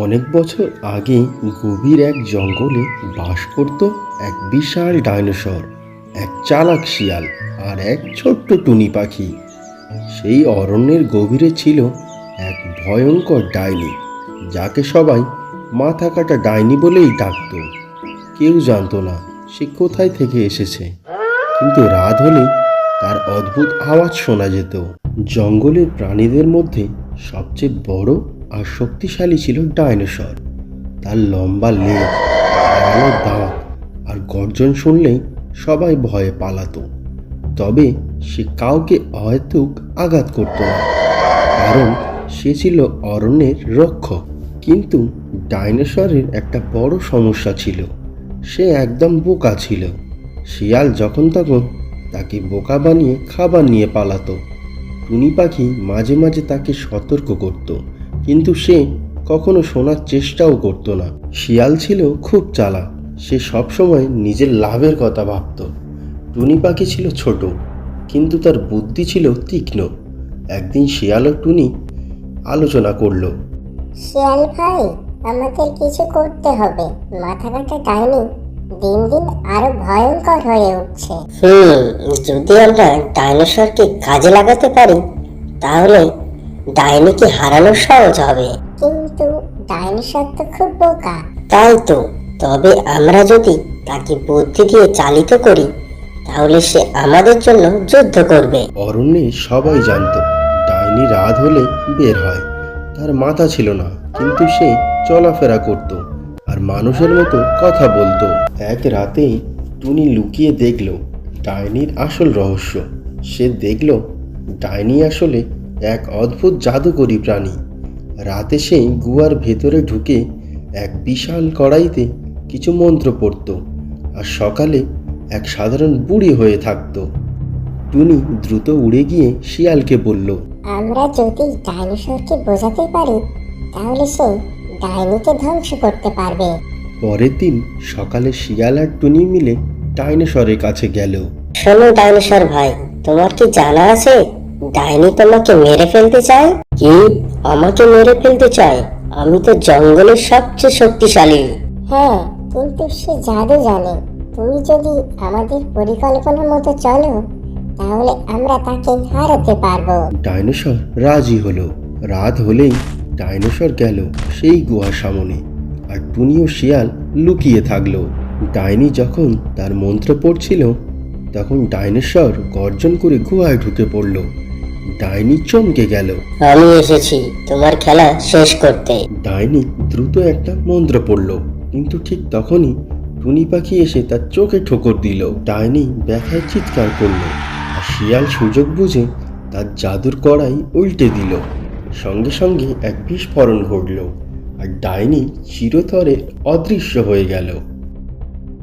অনেক বছর আগে গভীর এক জঙ্গলে বাস করত এক বিশাল ডাইনোসর, এক চালাক শিয়াল আর এক ছোট্ট টুনি পাখি। সেই অরণ্যের গভীরে ছিল এক ভয়ঙ্কর ডাইনি, যাকে সবাই মাথা কাটা ডাইনি বলেই ডাকতো। কেউ জানতো না সে কোথায় থেকে এসেছে, কিন্তু রাত হলে তার অদ্ভুত আওয়াজ শোনা যেত। জঙ্গলের প্রাণীদের মধ্যে সবচেয়ে বড় আর শক্তিশালী ছিল ডাইনোসর। তার লম্বা লেজ ধারালো দাঁত আর গর্জন শুনলেই সবাই ভয়ে পালাতো। তবে সে কাউকে অহেতুক আঘাত করত না। কারণ সে ছিল অরণ্যের রক্ষক। কিন্তু ডাইনোসরের একটা বড় সমস্যা ছিল। সে একদম বোকা ছিল। শিয়াল যখন তখন তাকে বোকা বানিয়ে খাবার নিয়ে পালাতো। টুনি পাখি মাঝে মাঝে তাকে সতর্ক করত। কিন্তু সে কখনো শোনার চেষ্টাও করতো না। শিয়াল ছিল খুব চালা সে সবসময় নিজের লাভের কথা ভাবত। টুনি পাখি ছিল ছোট কিন্তু তার বুদ্ধি ছিল তীক্ষ্ণ। একদিন শিয়াল ও টুনি আলোচনা করল শিয়াল ভাই আমাদের কিছু করতে হবে। মাথা কাটা ডাইনি দিন দিন আরও ভয়ঙ্কর হয়ে উঠছে। হুম যদি আমরা ডাইনোসরকে কাজে লাগাতে পারি তাহলে ডাইনিকে হারানো সহজ হবে? কিন্তু ডাইনোসর তো খুব বোকা। তাই তো তবে আমরা যদি তাকে বুদ্ধি দিয়ে চালিত করি তাহলে সে আমাদের জন্য যুদ্ধ করবে। অরণ্যে সবাই জানতো ডাইনি রাত হলে বের হয়। তার মাথা ছিল না কিন্তু সে চলাফেরা করত আর মানুষের মতো কথা বলতো। এক রাতেই টুনি লুকিয়ে দেখল ডাইনির আসল রহস্য। সে দেখল ডাইনি আসলে এক অদ্ভুত জাদুকরী প্রাণী। রাতে সে গুয়ার ভেতরে ঢুকে এক বিশাল কড়াইতে কিছু মন্ত্র পড়ত আর সকালে এক সাধারণ বুড়ি হয়ে থাকতো। টুনি দ্রুত উড়ে গিয়ে শিয়ালকে বলল আমরা যদি ডাইনোসরকে বোঝাতে পারি তাহলে সে ডাইনিকে ধ্বংস করতে পারবে। পরের দিন সকালে শিয়াল আর টুনি মিলে ডাইনোসরের কাছে গেল। শোনো ডাইনোসর ভাই তোমার কি জানা আছে? ডাইনি তোমাকে মেরে ফেলতে চায়? কি? আমাকে মেরে ফেলতে চায়? আমি তো জঙ্গলের সবচেয়ে শক্তিশালী। হ্যাঁ কিন্তু সে জাদু জানে। তুমি যদি আমাদের পরিকল্পনা মতো চলো তাহলে আমরা তাকে হারাতে পারব। ডাইনোসর রাজি হলো। রাত হলেই ডাইনোসর গেল সেই গুহার সামনে। আর টুনি ও শিয়াল লুকিয়ে থাকল। ডাইনি যখন তার মন্ত্র পড়ছিল তখন ডাইনোসর গর্জন করে গুহায় ঢুকে পড়ল। ডাইনি চমকে গেল। আমি এসেছি তোমার খেলা শেষ করতে। ডাইনি দ্রুত একটা মন্ত্র পড়ল কিন্তু ঠিক তখনই টুনি পাখি এসে তার চোখে ঠোকর দিল। ডাইনি ব্যথায় চিৎকার করল আর শিয়াল সুযোগ বুঝে তার জাদুর কড়াই উল্টে দিল। সঙ্গে সঙ্গে এক বিস্ফোরণ ঘটল আর ডাইনি চিরতরে অদৃশ্য হয়ে গেল।